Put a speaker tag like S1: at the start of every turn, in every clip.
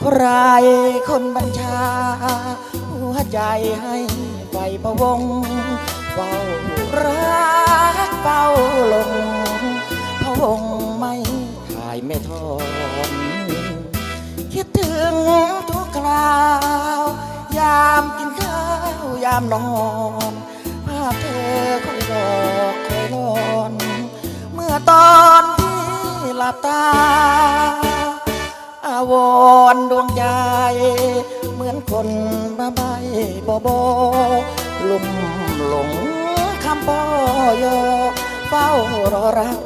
S1: ใครคนบัญชา หัวใจให้ไปพะวงเฝ้ารักเฝ้าหลงพะวงไม่ถ่ายไม่ทอนคิดถึงทุกคราว ยามกินข้าวยามนอนภาพเธอคอยหลอกคอยนอน เมื่อตอนที่หลับตาาวรณ์ดวงใจ เหมือนคนบ้าใบบอบลุ่มหลงคำปอยอเฝ้ารอรัก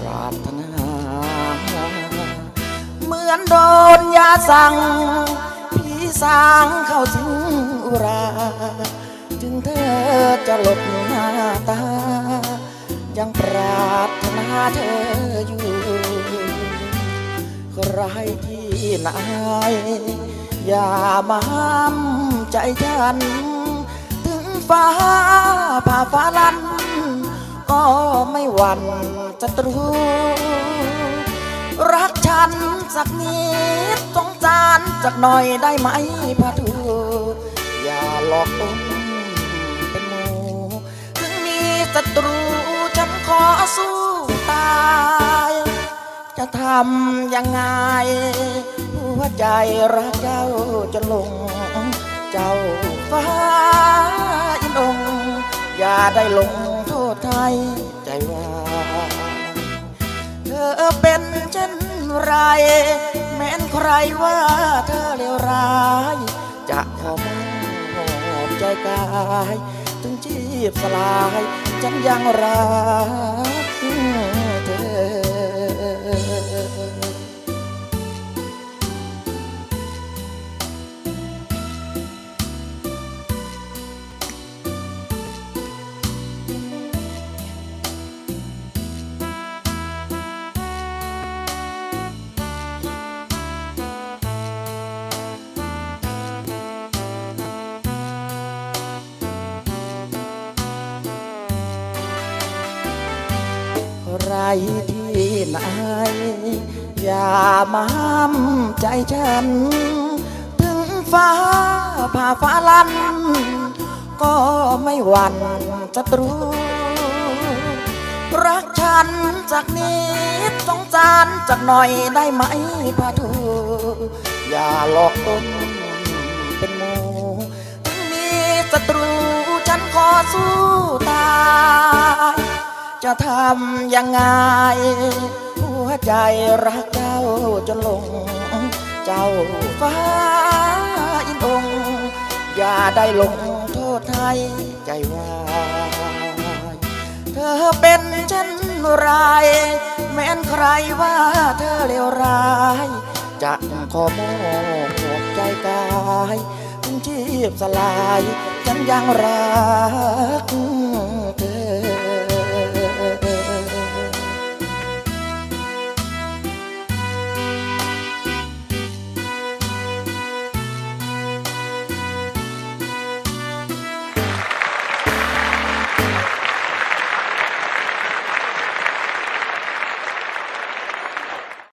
S1: ปรารถนา เหมือนโดนยาสั่งพี่สางเข้าสิงอุราถึงเธอจะหลบหน้าตา ยังปรารถนาเธออยู่ ใครที่ไหนอย่ามาห้ามใจฉัน ถึงฟ้าผ่าฟ้าลัน ก็ไม่หวั่นจะตรู รักฉันสักนิดสงสารสักหน่อยได้ไหมพะทูอย่าหลอกลวงเป็นหมูถึงมีศัตรูฉันขอสู้ตายำยังไง หัวใจรักเจ้าจะลง เจ้าฟ้าอินองอย่าได้ลงโทษไทยใจว่า เธอเป็นเช่นไร แม้นใครว่าเธอเลวร้าย จะขอมอบใจกาย ถึงชีพสลาย ฉันยังรักเธอ ที่ไหน อย่ามาห้ามใจฉัน ถึงฟ้าผ่าฟ้าลัน ก็ไม่หวั่นจะตรู รักฉันจากนิดสงสารจากหน่อยได้ไหมพาทูอย่าหลอกตน จะทำยังไง หัวใจรักเจ้าจนลง เจ้าฟ้าอินองอย่าได้ลงโทษไทยใจวายเธอเป็นเช่นไร แม้นใครว่าเธอเลวร้าย จะขอมอบใจกายถึงชีพสลายฉันยังรัก